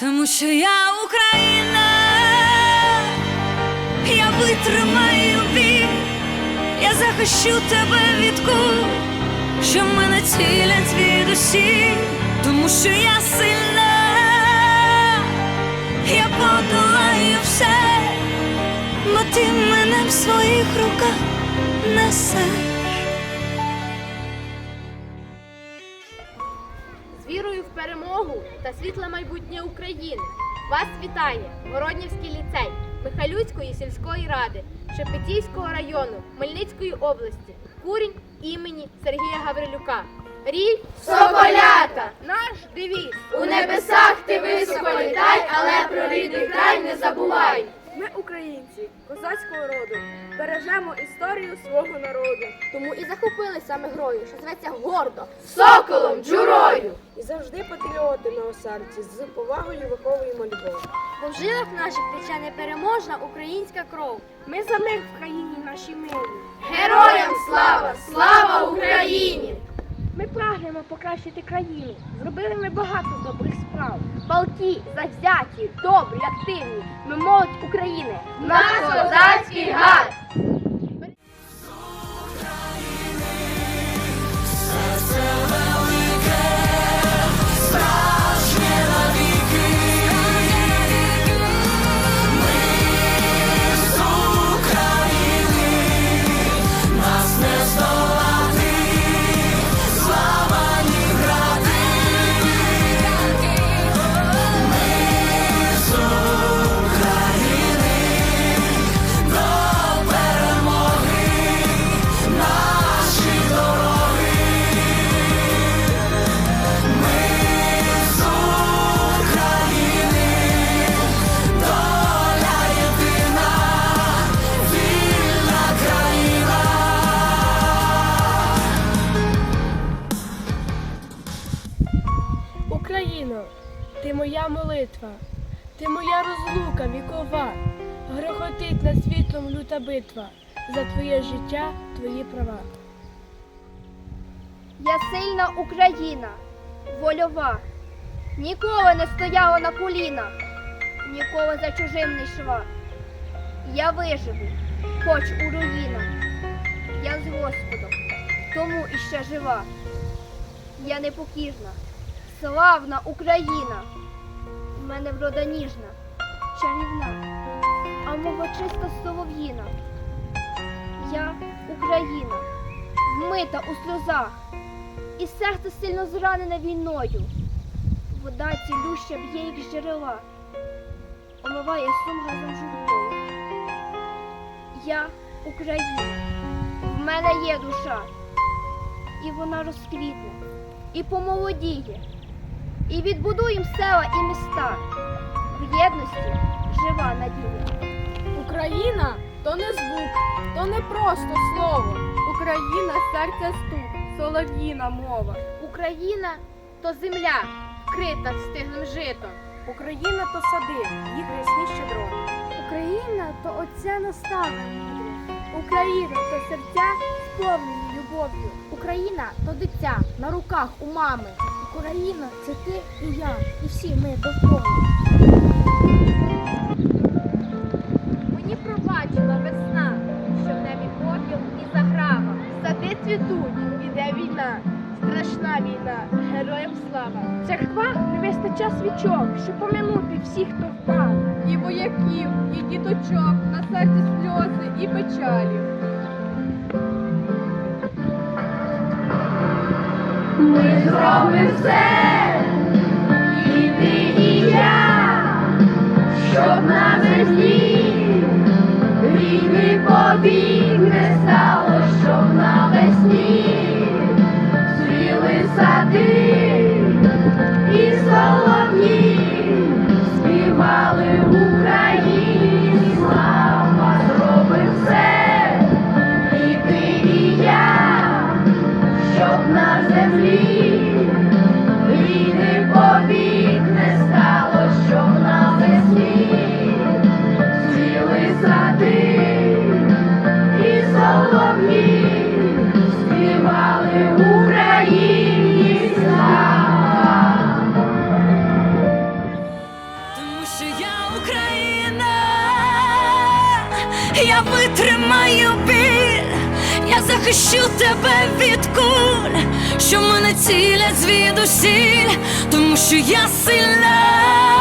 Тому що я Україна, я витримаю бій, я захищу тебе від кул, що мене цілять від усі, тому що я сильна, я подолаю все, бо ти мене в своїх руках несеш. Перемогу та світле майбутнє України. Вас вітає Городнівський ліцей Михайлюцької сільської ради Шепетівського району Хмельницької області. Курінь імені Сергія Гаврилюка. Рій Соколята! Наш девіз! У небесах ти високо літай, але про рідний край не забувай. Ми, українці, козацького роду, бережемо історію свого народу Тому і захопили саме грою, що зветься гордо. Соколом, джурою. і завжди патріотами у серці з повагою виховуємо любов. Бо в жилах наших тече непереможна українська кров. Ми за мир в країні нашій милі. Героям слава! Слава Україні! Ми прагнемо покращити країну. Зробили ми багато добрих справ. Балті, завзяті, добрі, активні. Ми молодь України. Наш козацький гад! Ти моя молитва, ти моя розлука вікова. Грохотить над світлом люта битва за твоє життя, твої права. Я сильна Україна, вольова, ніколи не стояла на колінах, ніколи за чужим не йшла. Я виживу, хоч у руїнах. Я з Господом, тому іще жива. Я непокірна, славна Україна. В мене врода ніжна, чарівна, а мова чиста солов'їна. Я Україна, вмита у сльозах і серце сильно зранене війною. Вода цілюща б'є, з джерела, омиває сум газом журбою. Я Україна, в мене є душа, і вона розквітне, і помолодіє, і відбудуєм села і міста. В єдності жива надія. Україна то не звук, то не просто слово. Україна серця стук, солов'їна мова. Україна то земля, вкрита стиглим житом. Україна то сади, їх рясні щедроти. Україна то отця настави. Україна то серця сповнені любов'ю. Україна то дитя на руках у мами. Україна це ти і я, і всі ми довкола. Мені пробачила весна, що в небі попіл і заграва. Сади цвітуть, іде війна, страшна війна, героям слава. В церквах не вистача свічок, щоб помянути всіх, хто впав. І вояків, і діточок, на серці сльози і печалі. Ми зробимо все, землі, війни побіг стало, що навесні, сіли сади і солов'ї співали Україні слава. Тому я Україна, я витримаю біль я захищу тебе від куль, що мене цілять звідусіль, тому що я сильна.